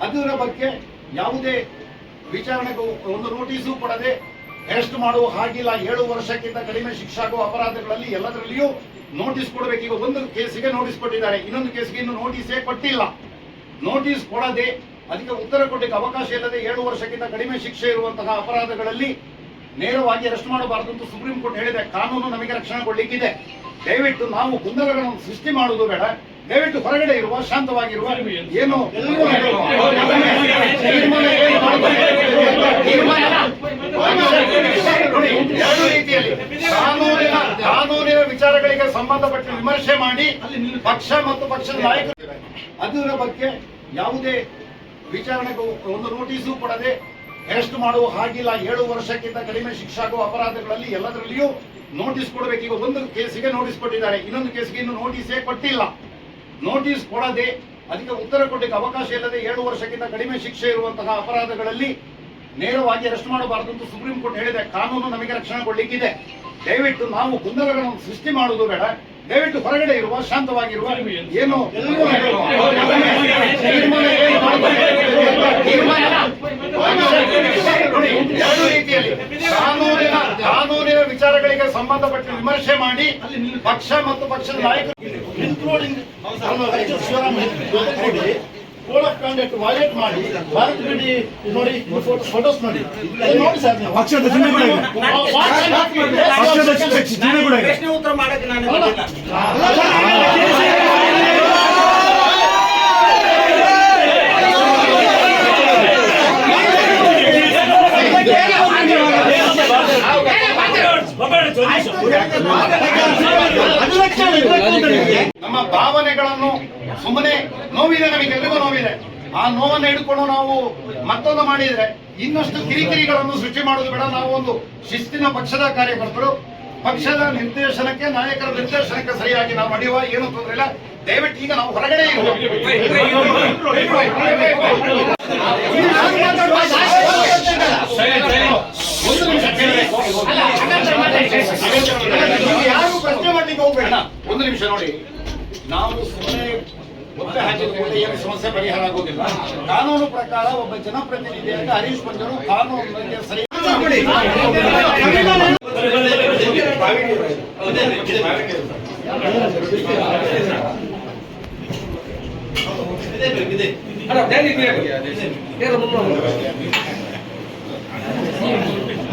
ಅದರ ಬಗ್ಗೆ ಯಾವುದೇ ವಿಚಾರಣೆಗೂ ಒಂದು ನೋಟಿಸು ಕೊಡದೆ ಅರೆಸ್ಟ್ ಮಾಡುವ ಹಾಗಿಲ್ಲ. ಏಳು ವರ್ಷಕ್ಕಿಂತ ಕಡಿಮೆ ಶಿಕ್ಷೆ ಆಗುವ ಅಪರಾಧಗಳಲ್ಲಿ ಎಲ್ಲದರಲ್ಲಿಯೂ ನೋಟಿಸ್ ಕೊಡಬೇಕು. ಈಗ ಒಂದು ಕೇಸಿಗೆ ನೋಟಿಸ್ ಕೊಟ್ಟಿದ್ದಾರೆ. ಇನ್ನೊಂದು ಕೇಸಿಗೆ ಇನ್ನು ನೋಟಿಸೇ ಕೊಟ್ಟಿಲ್ಲ. ನೋಟಿಸ್ ಕೊಡದೆ ಅದಕ್ಕೆ ಉತ್ತರ ಕೊಡಲಿಕ್ಕೆ ಅವಕಾಶ ಇಲ್ಲದೆ ಏಳು ವರ್ಷಕ್ಕಿಂತ ಕಡಿಮೆ ಶಿಕ್ಷೆ ಇರುವಂತಹ ಅಪರಾಧಗಳಲ್ಲಿ ನೇರವಾಗಿ ಅರೆಸ್ಟ್ ಮಾಡಬಾರದು ಅಂತ ಸುಪ್ರೀಂ ಕೋರ್ಟ್ ಹೇಳಿದೆ. ಕಾನೂನು ನಮಗೆ ರಕ್ಷಣೆ ಕೊಡಲಿಕ್ಕಿದೆ. ದಯವಿಟ್ಟು ನಾವು ಗೊಂದಲಗಳನ್ನು ಸೃಷ್ಟಿ ಮಾಡುವುದು ಬೇಡ. ದಯವಿಟ್ಟು ಹೊರಗಡೆ ಇರುವ ಶಾಂತವಾಗಿರುವ ಏನು? ಎರಡು ರೀತಿಯಲ್ಲಿ. ಕಾನೂನಿನ ಕಾನೂನಿನ ವಿಚಾರಗಳಿಗೆ ಸಂಬಂಧಪಟ್ಟ ವಿಮರ್ಶೆ ಮಾಡಿ ಪಕ್ಷ ಮತ್ತು ಪಕ್ಷದ ನಾಯಕರು ಅದರ ಬಗ್ಗೆ ಯಾವುದೇ ವಿಚಾರಣೆಗೂ ಒಂದು ನೋಟಿಸು ಕೊಡದೆ ಅರೆಸ್ಟ್ ಮಾಡುವ ಹಾಗಿಲ್ಲ. ಏಳು ವರ್ಷಕ್ಕಿಂತ ಕಡಿಮೆ ಶಿಕ್ಷೆ ಆಗುವ ಅಪರಾಧಗಳಲ್ಲಿ ಎಲ್ಲದರಲ್ಲಿಯೂ ನೋಟಿಸ್ ಕೊಡಬೇಕು. ಈಗ ಒಂದು ಕೇಸಿಗೆ ನೋಟಿಸ್ ಕೊಟ್ಟಿದ್ದಾರೆ. ಇನ್ನೊಂದು ಕೇಸಿಗೆ ಇನ್ನು ನೋಟಿಸೇ ಕೊಟ್ಟಿಲ್ಲ. ನೋಟಿಸ್ ಕೊಡದೆ ಅದಕ್ಕೆ ಉತ್ತರ ಕೊಡಲಿಕ್ಕೆ ಅವಕಾಶ ಇಲ್ಲದೆ ಏಳು ವರ್ಷಕ್ಕಿಂತ ಕಡಿಮೆ ಶಿಕ್ಷೆ ಇರುವಂತಹ ಅಪರಾಧಗಳಲ್ಲಿ ನೇರವಾಗಿ ಅರೆಸ್ಟ್ ಮಾಡಬಾರದು ಅಂತ ಸುಪ್ರೀಂ ಕೋರ್ಟ್ ಹೇಳಿದೆ. ಕಾನೂನು ನಮಗೆ ರಕ್ಷಣೆ ಕೊಡಲಿಕ್ಕಿದೆ. ದಯವಿಟ್ಟು ನಾವು ಗೊಂದಲಗಳನ್ನು ಸೃಷ್ಟಿ ಮಾಡುವುದು ಬೇಡ. ದಯವಿಟ್ಟು ಹೊರಗಡೆ ಇರುವ ಶಾಂತವಾಗಿರುವ ಏನು? ಎರಡು ರೀತಿಯಲ್ಲಿ ಕಾನೂನಿನ ಕಾನೂನಿನ ವಿಚಾರಗಳಿಗೆ ಸಂಬಂಧಪಟ್ಟ ವಿಮರ್ಶೆ ಮಾಡಿ ಪಕ್ಷ ಮತ್ತು ಪಕ್ಷದ ನಾಯಕರು ಇನ್ಕ್ಲೂಡಿಂಗ್ ಕೊಡಿ ಕೋಡ್ ಆಫ್ ಕಾಂಡಕ್ಟ್ ವೈಲೇಟ್ ಮಾಡಿ ಭಾರತ್ ಬಿಡಿ ನೋಡಿ ಫೋಟೋಸ್ ನೋಡಿ ನೋಡಿ ಸರ್ ನೀವು ಪಕ್ಷದ ಚಿಹ್ನೆ ಕೂಡ ಇದೆ. ಪಕ್ಷದ ಚಿಹ್ನೆ ಕೂಡ ಇದೆ. ಪ್ರಶ್ನೆ ಉತ್ತರ ಮಾಡಕ್ಕೆ ನಾನು ನಮ್ಮ ಭಾವನೆಗಳನ್ನು ಸುಮ್ಮನೆ ನೋವಿದೆ ನಮಗೆಲ್ಲರಿಗೂ ನೋವಿದೆ. ಆ ನೋವನ್ನು ಹಿಡ್ಕೊಂಡು ನಾವು ಮತ್ತೊಂದು ಮಾಡಿದ್ರೆ ಇನ್ನಷ್ಟು ಕಿರಿಕಿರಿಗಳನ್ನು ಸೃಷ್ಟಿ ಮಾಡೋದು ಬೇಡ. ನಾವು ಒಂದು ಶಿಸ್ತಿನ ಪಕ್ಷದ ಕಾರ್ಯಕರ್ತರು. ಪಕ್ಷದ ನಿರ್ದೇಶನಕ್ಕೆ, ನಾಯಕರ ನಿರ್ದೇಶನಕ್ಕೆ ಸರಿಯಾಗಿ ನಾವು ನಡೆಯುವ ಏನು ತೊಂದರೆ ಇಲ್ಲ. ದಯವಿಟ್ಟು ಈಗ ನಾವು ಹೊರಗಡೆ ಇರುವ ಒಂದು ನಿಮಿಷ ಕೇಳಬೇಕು. ನೀವು ಯಾರು ಪ್ರಶ್ನೆ ಮಾಡ್ಲಿಕ್ಕೆ ಹೋಗ್ಬೇಡ. ಒಂದು ನಿಮಿಷ ನೋಡಿ. ನಾವು ಸುಮ್ಮನೆ ಒತ್ತೆ ಹಾಕಿದ ಕೂಡಲೇ ಏನು ಸಮಸ್ಯೆ ಪರಿಹಾರ ಆಗೋದಿಲ್ಲ. ಕಾನೂನು ಪ್ರಕಾರ ಒಬ್ಬ ಜನಪ್ರತಿನಿಧಿಯಾಗಿ ಹರೀಶ್ ಬಂದರು. ಕಾನೂನಿಗೆ ಸರಿ.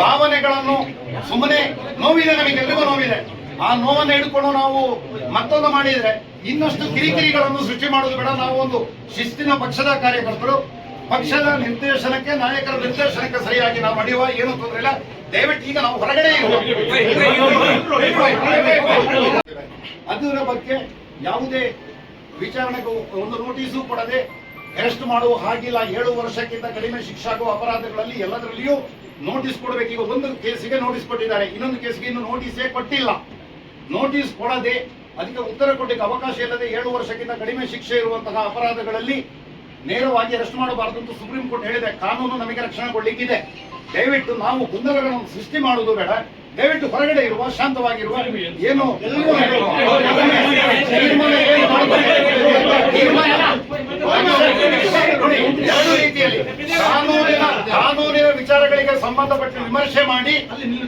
ಭಾವನೆಗಳನ್ನು ಸುಮ್ಮನೆ ನೋವಿದೆ ನಮಗೆಲ್ಲರಿಗೂ ನೋವಿದೆ. ಆ ನೋವನ್ನು ಹಿಡ್ಕೊಂಡು ನಾವು ಮತ್ತೊಂದು ಮಾಡಿದ್ರೆ ಇನ್ನಷ್ಟು ಕಿರಿಕಿರಿಗಳನ್ನು ಸೃಷ್ಟಿ ಮಾಡೋದು ಬೇಡ. ನಾವು ಒಂದು ಶಿಸ್ತಿನ ಪಕ್ಷದ ಕಾರ್ಯಕರ್ತರು. ಪಕ್ಷದ ನಿರ್ದೇಶನಕ್ಕೆ, ನಾಯಕರ ನಿರ್ದೇಶನಕ್ಕೆ ಸರಿಯಾಗಿ ನಾವು ನಡೆಯುವ ಏನು ತೊಂದರೆ ಇಲ್ಲ. ದಯವಿಟ್ಟು ಈಗ ನಾವು ಹೊರಗಡೆ ಅದರ ಬಗ್ಗೆ ಯಾವುದೇ ವಿಚಾರಣೆಗೂ ಒಂದು ನೋಟಿಸು ಕೊಡದೆ ಅರೆಸ್ಟ್ ಮಾಡುವ ಹಾಗಿಲ್ಲ. ಏಳು ವರ್ಷಕ್ಕಿಂತ ಕಡಿಮೆ ಶಿಕ್ಷೆ ಆಗುವ ಅಪರಾಧಗಳಲ್ಲಿ ಎಲ್ಲದರಲ್ಲಿಯೂ ನೋಟಿಸ್ ಕೊಡಬೇಕು. ಈಗ ಒಂದು ಕೇಸಿಗೆ ನೋಟಿಸ್ ಕೊಟ್ಟಿದ್ದಾರೆ. ಇನ್ನೊಂದು ಕೇಸಿಗೆ ಇನ್ನು ನೋಟಿಸೇ ಕೊಟ್ಟಿಲ್ಲ. ನೋಟಿಸ್ ಕೊಡದೆ ಅದಕ್ಕೆ ಉತ್ತರ ಕೊಡಲಿಕ್ಕೆ ಅವಕಾಶ ಇಲ್ಲದೆ ಏಳು ವರ್ಷಕ್ಕಿಂತ ಕಡಿಮೆ ಶಿಕ್ಷೆ ಇರುವಂತಹ ಅಪರಾಧಗಳಲ್ಲಿ ನೇರವಾಗಿ ಅರೆಸ್ಟ್ ಮಾಡಬಾರದು ಅಂತ ಸುಪ್ರೀಂ ಕೋರ್ಟ್ ಹೇಳಿದೆ. ಕಾನೂನು ನಮಗೆ ರಕ್ಷಣೆ ಕೊಡ್ಲಿಕ್ಕಿದೆ. ದಯವಿಟ್ಟು ನಾವು ಗೊಂದಲಗಳನ್ನು ಸೃಷ್ಟಿ ಮಾಡುವುದು ಬೇಡ. ದಯವಿಟ್ಟು ಹೊರಗಡೆ ಇರುವ ಶಾಂತವಾಗಿರುವ ಏನು ತೀರ್ಮಾನ ಏನು ಮಾಡಬೇಕು? ತೀರ್ಮಾನ ನೋಡಿ, ಎರಡು ರೀತಿಯಲ್ಲಿ ಕಾನೂನಿನ ಕಾನೂನಿನ ವಿಚಾರಗಳಿಗೆ ಸಂಬಂಧಪಟ್ಟ ವಿಮರ್ಶೆ ಮಾಡಿ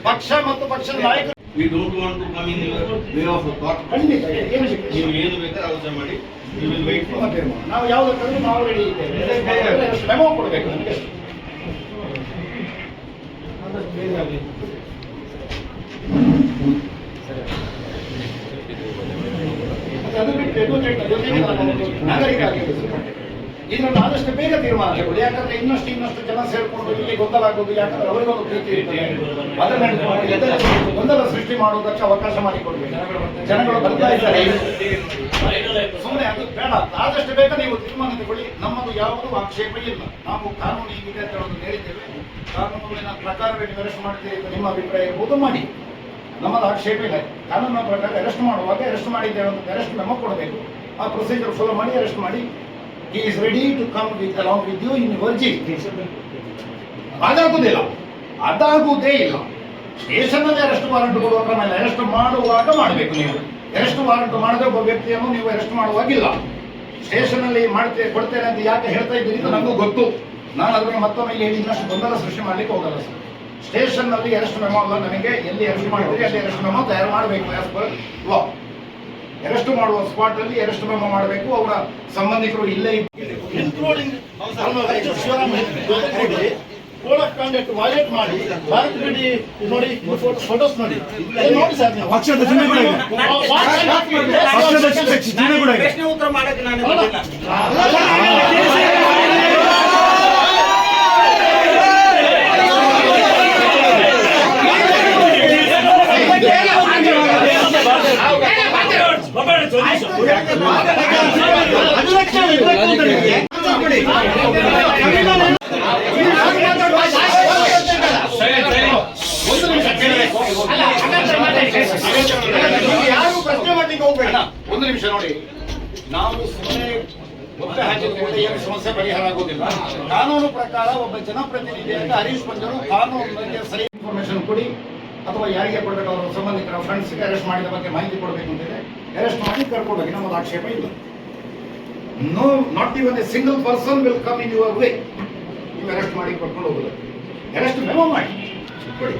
ಪಕ್ಷ ಮತ್ತು ಪಕ್ಷದ ನಾಯಕರು. We don't want to come in way of thought ಖಂಡಿತ ಏನು? ನೀವು ಏನು ಬೇಕಾದ್ರೆ ಆಲೋಚನೆ ಮಾಡಿ. ಯು ವಿಲ್ ವೇಟ್ ಫಾರ್ ನಾವು ಯಾವುದಕ್ಕಾದ್ರೂ ನಾವು ರೆಡಿ ಇದ್ದೇವೆ. ಕೊಡಬೇಕು ನಮಗೆ. ಅದು ಬಿಟ್ಟು ನಾಗರಿಕ ಇದನ್ನು ಆದಷ್ಟು ಬೇಗ ತೀರ್ಮಾನ ತಗೊಳ್ಳಿ ಯಾಕಂದ್ರೆ ಇನ್ನಷ್ಟು ಇನ್ನಷ್ಟು ಜನ ಸೇರ್ಕೊಂಡು ಇಲ್ಲಿ ಗೊಂದಲ ಯಾಕಂದ್ರೆ ಅವರಿಗೊಂದು ಪ್ರೀತಿ ಇರ್ತದೆ. ಅದನ್ನ ಗೊಂದಲ ಸೃಷ್ಟಿ ಮಾಡುವುದಕ್ಕೆ ಅವಕಾಶ ಮಾಡಿಕೊಡ್ಬೇಕು ಜನಗಳು ಬರ್ತಾ ಇದ್ದಾರೆ. ಸುಮ್ಮನೆ ಅದು ಬೇಡ. ಆದಷ್ಟು ಬೇಗ ನೀವು ತೀರ್ಮಾನ ತಗೊಳ್ಳಿ ನಮ್ಮದು ಯಾವುದೂ ಆಕ್ಷೇಪ ಇಲ್ಲ. ನಾವು ಕಾನೂನು ಹೀಗಿದೆ ಅಂತ ಹೇಳೋದು ಹೇಳಿದ್ದೇವೆ. ಕಾನೂನಿನ ಪ್ರಕಾರವೇ ಅರೆಸ್ಟ್ ಮಾಡ್ತೀರಿ ನಿಮ್ಮ ಅಭಿಪ್ರಾಯ ಇರ್ಬೋದು, ಮಾಡಿ. ನಮ್ಮದು ಆಕ್ಷೇಪ ಇಲ್ಲ. ಕಾನೂನಿನ ಪ್ರಕಾರ ಅರೆಸ್ಟ್ ಮಾಡುವಾಗ ಅರೆಸ್ಟ್ ಮಾಡಿದ್ದೇವೆ ಅಂತ ಅರೆಸ್ಟ್ ನಮಗೆ ಕೊಡಬೇಕು. ಆ ಪ್ರೊಸೀಜರ್ ಫಾಲೋ ಮಾಡಿ ಅರೆಸ್ಟ್ ಮಾಡಿ. He is ready to come with along with you in ವರ್ಜಿ ಅದಾಗುವುದಿಲ್ಲ ಅದಾಗುವುದೇ ಇಲ್ಲ. ಸ್ಟೇಷನಲ್ಲಿ ಅರೆಸ್ಟ್ ವಾರೆಂಟ್ ಕೊಡುವ ಕ್ರಮ ಇಲ್ಲ. ಅರೆಸ್ಟ್ ಮಾಡುವಾಗ ಮಾಡಬೇಕು ನೀವು. ಅರೆಸ್ಟ್ ವಾರೆಂಟ್ ಮಾಡದೆ ಒಬ್ಬ ವ್ಯಕ್ತಿಯನ್ನು ನೀವು ಅರೆಸ್ಟ್ ಮಾಡುವಾಗಿಲ್ಲ. ಸ್ಟೇಷನಲ್ಲಿ ಮಾಡ್ತೇ, ಕೊಡ್ತೇನೆ ಅಂತ ಯಾಕೆ ಹೇಳ್ತಾ ಇದ್ದೀರಿ ಅಂತ ನನಗೂ ಗೊತ್ತು. ನಾನು ಅದನ್ನು ಮತ್ತೊಮ್ಮೆ ಹೇಳಿ ಇನ್ನಷ್ಟು ಗೊಂದಲ ಸೃಷ್ಟಿ ಮಾಡ್ಲಿಕ್ಕೆ ಹೋಗಲ್ಲ ಸರ್. ಸ್ಟೇಷನ್ನಲ್ಲಿ ಅರೆಸ್ಟ್ ಮೆಮೋ ಅಲ್ಲ ನನಗೆ. ಎಲ್ಲಿ ಅರೆಸ್ಟ್ ಮಾಡಿದ್ರಿ ಅಲ್ಲಿ ಅರೆಸ್ಟ್ ಮೆಮೋ ತಯಾರು ಮಾಡಬೇಕು ಆಸ್ ಪರ್ ಲಾ ಅರೆಸ್ಟ್ ಮಾಡುವ ಸ್ಪಾಟ್ ಅಲ್ಲಿ ಅರೆಸ್ಟ್ ಮೆಮೋ ಮಾಡಬೇಕು ಅವರ ಸಂಬಂಧಿಕರು ಇಲ್ಲೇ. Including code of conduct violate ಮಾಡಿ ಭಾರತ್ ಬಿಡಿ ನೋಡಿ ಫೋಟೋಸ್ ನೋಡಿ ನೋಡಿ ಸರ್ ನೀವು ಪಕ್ಷದ ಚಿಹ್ನೆ ಕೂಡ ಇದೆ. ಪಕ್ಷದ ಚಿಹ್ನೆ ಕೂಡ ಇದೆ. ಪ್ರಶ್ನೆ ಉತ್ತರ ಮಾಡಕ್ಕೆ ನಾನು ಬಂದಿಲ್ಲ ಒಂದು ನಿಮಿಷ ಕೇಳಬೇಕು. ನೀವು ಯಾರು ಪ್ರಶ್ನೆ ಮಾಡ್ಲಿಕ್ಕೆ ಹೋಗ್ಬೇಡ ಒಂದು ನಿಮಿಷ ನೋಡಿ. ನಾವು ಸುಮ್ಮನೆ ಒತ್ತೆ ಹಾಕಿದ್ರೆ ಏನು ಸಮಸ್ಯೆ ಪರಿಹಾರ ಆಗೋದಿಲ್ಲ. ಕಾನೂನು ಪ್ರಕಾರ ಒಬ್ಬ ಜನಪ್ರತಿನಿಧಿಯಾಗಿ ಹರೀಶ್ ಬಂದರು ಬಗ್ಗೆ ಸರಿ ಇನ್ಫಾರ್ಮೇಶನ್ ಕೊಡಿ ಅಥವಾ ಯಾರಿಗೆ ಕೊಡಬೇಕು, ಅವರ ಸಂಬಂಧಿಕರ ಫ್ರೆಂಡ್ಸ್ಗೆ ಅರೆಸ್ಟ್ ಮಾಡಿದ ಬಗ್ಗೆ ಮಾಹಿತಿ ಕೊಡಬೇಕು ಅಂತಿದೆ ಅರೆಸ್ಟ್ ಮಾಡಿ ಕರ್ಕೊಂಡೋಗಿ ನಮ್ಮದು ಆಕ್ಷೇಪ ಇಲ್ಲ no not even a single person will come in your way ನೀವು ಅರೆಸ್ಟ್ ಮಾಡಿ ಕರ್ಕೊಂಡು ಹೋಗೋದು. ಅರೆಸ್ಟ್ ಮೆಮೋ ಮಾಡಿ ಕೊಡಿ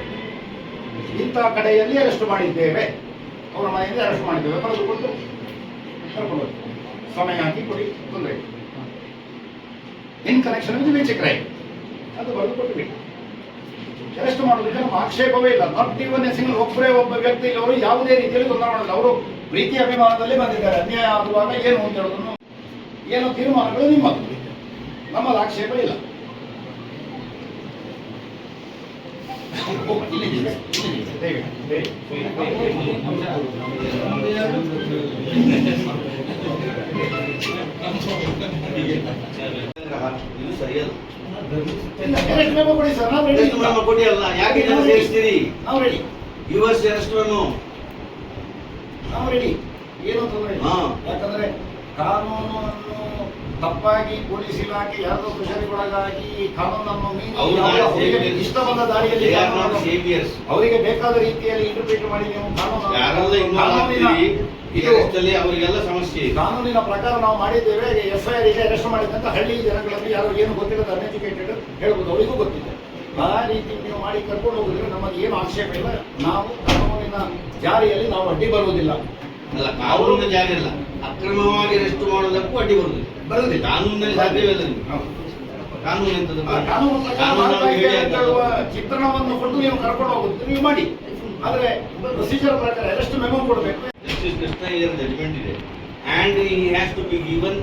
ಇಂಥ ಕಡೆಯಲ್ಲಿ ಅರೆಸ್ಟ್ ಮಾಡಿದ್ದೇವೆ. ಅವರ ಮನೆಯಲ್ಲಿ ಅರೆಸ್ಟ್ ಮಾಡಿದ್ದೇವೆ. ಕರೆದುಕೊಂಡು ಕರ್ಕೊಂಡು ಸಮಯ ಹಾಕಿ ಕೊಡಿ. ತೊಂದರೆ. ಇನ್ ಕನೆಕ್ಷನ್ ವಿತ್ ವಿಚಿತ್ರ ಅದು ಬರೆದು ಕೊಟ್ಟು ಅರೆಸ್ಟ್ ಮಾಡೋದಕ್ಕೆ ನಮ್ಮ ಆಕ್ಷೇಪವೇ ಇಲ್ಲ. ನಾಟ್ ಇವನ್ ಎ ಸಿಂಗಲ್ ಒಬ್ಬರೇ ಒಬ್ಬ ವ್ಯಕ್ತಿ ಅವರು ಯಾವುದೇ ರೀತಿಯಲ್ಲಿ ತೊಂದರೆ ಮಾಡಲ್ಲ. ಅವರು ಪ್ರೀತಿ ಅಭಿಮಾನದಲ್ಲಿ ಬಂದಿದ್ದಾರೆ. ಅನ್ಯಾಯ ಆಗುವಾಗ ಏನು ಅಂತ ಹೇಳೋದನ್ನು ಏನು ತೀರ್ಮಾನಗಳು ನಿಮ್ಮದು ನಮ್ಮಲ್ಲಿ ಆಕ್ಷೇಪ ಇಲ್ಲ. ಇದು ಸರಿಯಲ್ಲ ಕೊಡಿ ಸರ್, ನಾವು ಅಲ್ಲ. ಯಾಕೆ ಸೇರಿಸ್ತೀರಿ? ನಾವು ಯುವರ್ಸ್ ಅರೆಸ್ಟ್ ಮೆಮೊ ನಾವು ರೆಡಿ ಏನು ತೊಂದರೆ ಇಲ್ಲ. ಯಾಕಂದ್ರೆ ಕಾನೂನನ್ನು ತಪ್ಪಾಗಿ ಪೊಲೀಸ್ ಇಲಾಖೆ ಯಾರದೋ ಪ್ರೆಷರ್ಗೊಳಗಾಗಿ ಕಾನೂನನ್ನು ಮೀರಿ ಇಷ್ಟ ಬಂದ ದಾರಿಯಲ್ಲಿ. ಅವರಿಗೆ ಬೇಕಾದ ರೀತಿಯಲ್ಲಿ ಇಂಟರ್ಪ್ರಿಟ್ ಮಾಡಿ ನೀವು ಕಾನೂನು ಅವರಿಗೆಲ್ಲ ಸಮಸ್ಯೆ ಕಾನೂನಿನ ಪ್ರಕಾರ ನಾವು ಮಾಡಿದ್ದೇವೆ ಎಫ್ ಐ ಆರ್ ಇದೆ ಅರೆಸ್ಟ್ ಮಾಡಿದಂತ ಹಳ್ಳಿ ಜನಗಳಲ್ಲಿ ಯಾರು ಏನು ಗೊತ್ತಿರೋದು ಅನ್ಎಜುಕೇಟೆಡ್ ಹೇಳ್ಬೋದು ಅವರಿಗೂ ಗೊತ್ತಿದೆ. ಆ ರೀತಿ ನೀವು ಮಾಡಿ ಕರ್ಕೊಂಡು ಹೋಗಿದ್ರೆ ನಮಗೆ ಏನು ಆಕ್ಷೇಪ ಇಲ್ಲ. ನಾವು ಕಾನೂನಿನ ಜಾರಿಯಲ್ಲಿ ನಾವು ಅಡ್ಡಿ ಬರುವುದಿಲ್ಲ. ಅಲ್ಲ ಕಾನೂನಿನ ಜಾರಿ ಇಲ್ಲ ಅಕ್ರಮವಾಗಿ ರೆಸ್ಟ್ ಮಾಡೋದಕ್ಕೂ ಅಡ್ಡಿ ಬರುವುದಿಲ್ಲ. ಬರುವುದಿಲ್ಲ. ಕಾನೂನಿನಲ್ಲಿ ಸಾಧ್ಯವಿಲ್ಲ. ಕಾನೂನು ಎಂತದ್ದು? ಕಾನೂನು ಚಿತ್ರಣವನ್ನು ಕೊಟ್ಟು ನೀವು ಕರ್ಕೊಂಡು ಹೋಗುತ್ತೆ ನೀವು ಮಾಡಿ. ಆದರೆ ಪ್ರೊಸೀಜರ್ ಪ್ರಕಾರ ಅರೆಸ್ಟ್ ಮೆಮೋ ಕೊಡಬೇಕು. ಜಸ್ಟಿಸ್ ಕೃಷ್ಣ ಜಡ್ಜ್ಮೆಂಟ್ ಇದೆ. And he has to be given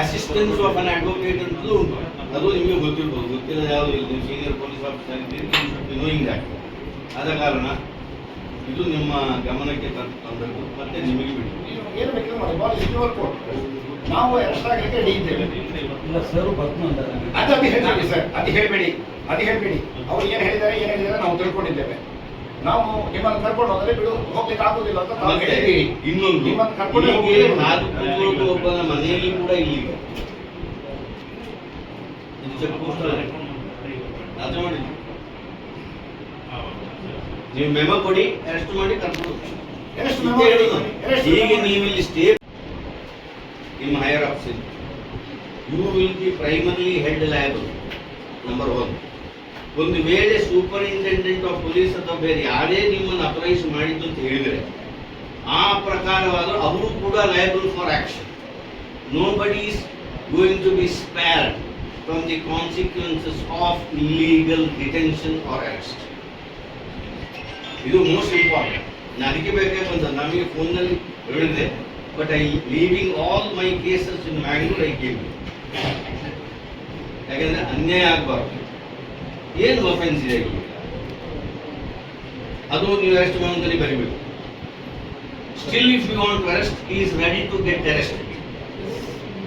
assistance of an advocate ಅಂತಲೂ ಉಂಟು ಅದು ನಿಮಗೆ ಗೊತ್ತಿರ್ಬೋದು. ಗೊತ್ತಿಲ್ಲ ಯಾವುದು ಇಲ್ಲ ನೀವು ಸೀನಿಯರ್ ಪೊಲೀಸ್ ಆಫೀಸರ್ ಇದ್ದೀರಿ ನೋಯಿಂಗ್ ದಟ್ ಆದ ಕಾರಣ ಇದು ನಿಮ್ಮ ಗಮನಕ್ಕೆ ತಂದು ತಂದದ್ದು ಮತ್ತೆ ನಿಮಗೆ ಬಿಡಿ. ಏನು ಮಾಡಿ. ಬಾಲ್ ನಾವು ಅರೆಸ್ಟ್ ಆಗಲಿಕ್ಕೆ ರೆಡಿ ಇದ್ದೇವೆ. ಅದು ಅದು ಹೇಳ್ಬೇಡಿ ಸರ್ ಅದು ಹೇಳಬೇಡಿ. ಅದು ಹೇಳಬೇಡಿ. ಅವ್ರು ಏನು ಹೇಳಿದ್ದಾರೆ ಏನು ಹೇಳಿದ್ದಾರೆ ನಾವು ತಿಳ್ಕೊಂಡಿದ್ದೇವೆ. ನಾವು ನಿಮ್ಮನ್ನು ಕರ್ಕೊಂಡು ಹೋದರೆ ಬಿಡು ಹೋಗ್ಲಿಕ್ಕೆ ಆಗುದಿಲ್ಲ ಅಂತ ತಾವು ಹೇಳಿದ್ದೀರಿ ಇನ್ನೊಂದು ನಿಮ್ಮನ್ನು ಕರ್ಕೊಂಡು ಹೀಗೆ ಹಾದು ಕೂತ್ಕೊಂಡು ಒಬ್ಬನ ಮನೆಯಲ್ಲಿ ಕೂಡ ಇಲ್ಲಿ ಇದು ಚೆಕ್ ಪೋಸ್ಟ್ ಅದು ಮಾಡಿದ್ದು. ನೀವು ಮೆಮೊ ಕೊಡಿ ಅರೆಸ್ಟ್ ಮಾಡಿ ಕರ್ಕೊಂಡು ಹೋಗಿ. ಹೇಳೋದು. ಹೀಗೆ ನೀವು ಇಲ್ಲಿ ಸ್ಟೇ ನಿಮ್ಮ higher officer you will be primarily held liable number one ಒಂದು ವೇಳೆ ಸೂಪರಿಂಟೆಂಡೆಂಟ್ ಆಫ್ ಪೊಲೀಸ್ ಅಥವಾ ಬೇರೆ ಯಾರೇ ನಿಮ್ಮನ್ನು ಅಪ್ರೈಸ್ ಮಾಡಿದ್ದು ಅಂತ ಹೇಳಿದರೆ, ಆ ಪ್ರಕಾರವಾದರೂ ಅವರು ಕೂಡ liable for action nobody is going to be spared from the consequences of illegal detention or arrest ಇದು ಮೋಸ್ಟ್ ಇಂಪಾರ್ಟೆಂಟ್ ನಾನು ಅದಕ್ಕೆ ಬಂದ ನಮಗೆ ಫೋನ್ನಲ್ಲಿ ಹೇಳಿದೆ but I leaving all my cases in Mangalore I came ಯಾಕಂದ್ರೆ ಅನ್ಯಾಯ ಆಗಬಾರ್ದು. ಏನು ಒಫೆನ್ಸ್ ಇದೆ ಅದು ನೀವು ಅರೆಸ್ಟ್ ಮಾಡೋದಲ್ಲಿ ಬರಿಬೇಕು. Still if you want to arrest is ready to get arrest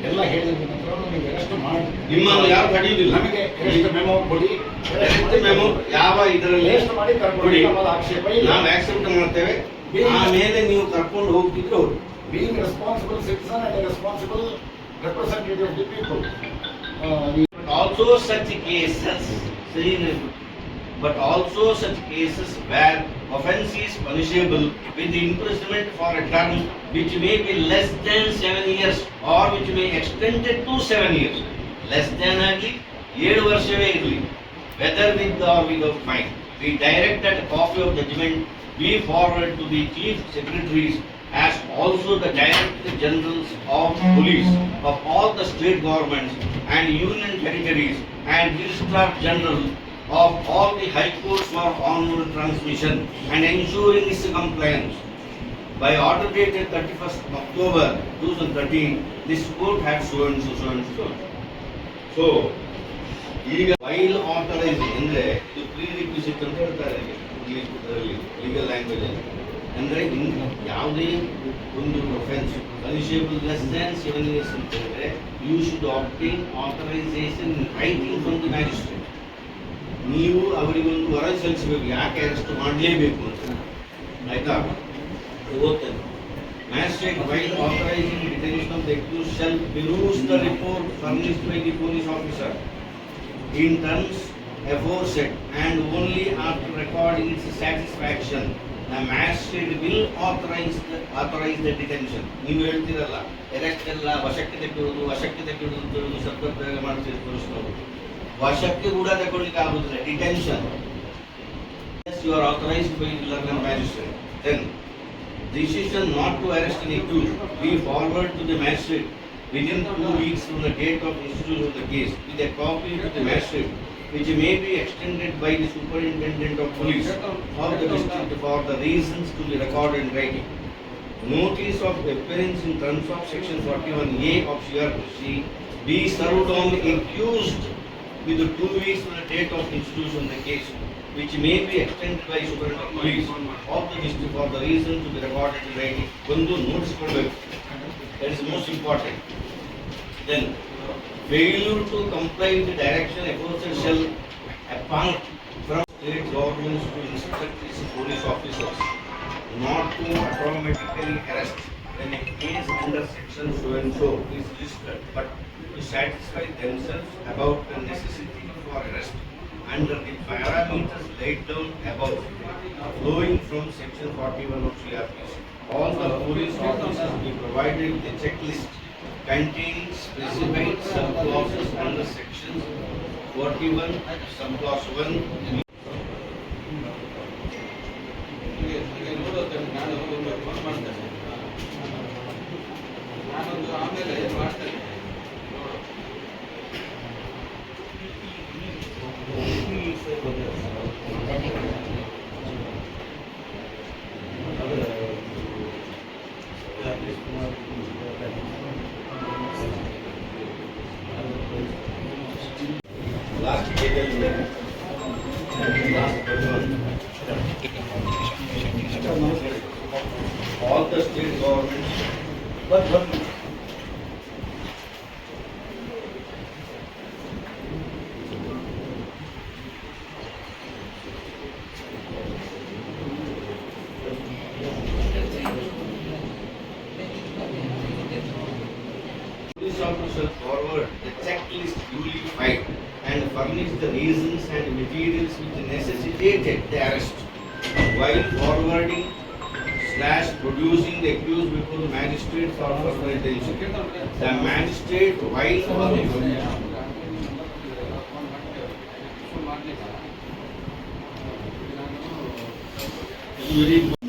ಎಲ್ಲ ಹೇಳಿದ ನಂತರ ನೀವು ಅರೆಸ್ಟ್ ಮಾಡಿ. ನಿಮ್ಮನ್ನು ಯಾರು ತಡೆಯುವುದಿಲ್ಲ ನಮಗೆ ಅರೆಸ್ಟ್ ಮೆಮೋ ಕೊಡಿ. ಅರೆಸ್ಟ್ ಮೆಮೊ ಯಾವ ಇದರಲ್ಲಿ ಅರೆಸ್ಟ್ ಮಾಡಿ ಕರ್ಕೊಂಡು ಆಕ್ಷೇಪ. ನಾವು ಆಕ್ಸೆಪ್ಟ್ ಮಾಡ್ತೇವೆ. ಆಮೇಲೆ ನೀವು ಕರ್ಕೊಂಡು ಹೋಗ್ತಿದ್ರೆ ಹೋಗಿ responsible responsible citizen responsible responsible representative of the people. Uh, we- But also such cases, serious, but also such cases where offence is punishable with imprisonment for a term which may be less than seven years or which may extend it to seven years. Less than ಆಗಲಿ ಏಳು ವರ್ಷವೇ ಇರಲಿ whether with or without fine. We direct that a copy of judgment be forwarded to the chief secretaries as also the director generals of police of all the state governments and union territories and registrar general of all the high courts for onward transmission and ensuring its compliance. By order dated thirty-first October two thousand thirteen, this court had so and so, so and so. So, ಈಗ while ಆಥರೈಸಿಂಗ್ ಅಂದ್ರೆ ಇದು pre requisite ಅಂತ ಹೇಳ್ತಾರೆ English ಇದರಲ್ಲಿ legal language ಅಲ್ಲಿ ಅಂದ್ರೆ ಇನ್ ಯಾವುದೇ ಒಂದು offence punishable less than seven years ಅಂತ ಹೇಳಿದ್ರೆ you should obtain authorisation writing from the magistrate ನೀವು ಅವರಿಗೊಂದು ವರದಿ ಸಲ್ಲಿಸಬೇಕು ಯಾಕೆ ಅರೆಸ್ಟ್ ಮಾಡಲೇಬೇಕು ಅಂತ ಆಯ್ತಾ ಓದ್ತೇನೆ Magistrate, while authorizing detention of the accused shall peruse the report furnished by the police officer in terms aforesaid and only after recording its satisfaction, the magistrate will authorize the, authorize the detention. ನೀವು ಹೇಳ್ತೀರಲ್ಲ arrest ಎಲ್ಲ ವಶಕ್ಕೆ ತೆಗೆದುಕೊಳ್ಳೋದು ವಶಕ್ಕೆ ತೆಗೆದುಕೊಳ್ಳೋದು ಸ್ವಲ್ಪ ಪ್ರಯೋಗ ಮಾಡ್ತೀರಿ ಪೊಲೀಸ್ನವರು ವಶಕ್ಕೆ ಕೂಡ ತಗೊಳ್ಳಿಕ್ಕೆ ಆಗುದಿಲ್ಲ detention you are authorised by learner magistrate then decision not to arrest an accused be forwarded to the magistrate within two weeks from the date of institution of the case with a copy to the magistrate which may be extended by the superintendent of police for the district for the reasons to be recorded in writing. Notice of appearance in terms of section 41A of CRPC be served on accused with the two weeks from the date of institution of the case, which may be extended by superintendent of police of the district for the reason to be recorded in writing. One notice that is most important. Then failure to comply with the direction aforesaid shall apart from state governments to instruct its police officers not to automatically arrest when a case under section so and so is listed, but to satisfy themselves about the necessity for arrest under the parameters laid down above, flowing from section forty-one of CRPC. All the police officers be provided with a checklist containing specified sub-clauses under sections forty-one, sub-clause one, ನಾನೊಂದು ಆಮೇಲೆ ಮಾಡ್ತೇನೆ forward the checklist duly filed and furnish the reasons and materials which necessitated the arrest. While forwarding slash producing the accused before the magistrate for further attention. The magistrate while Very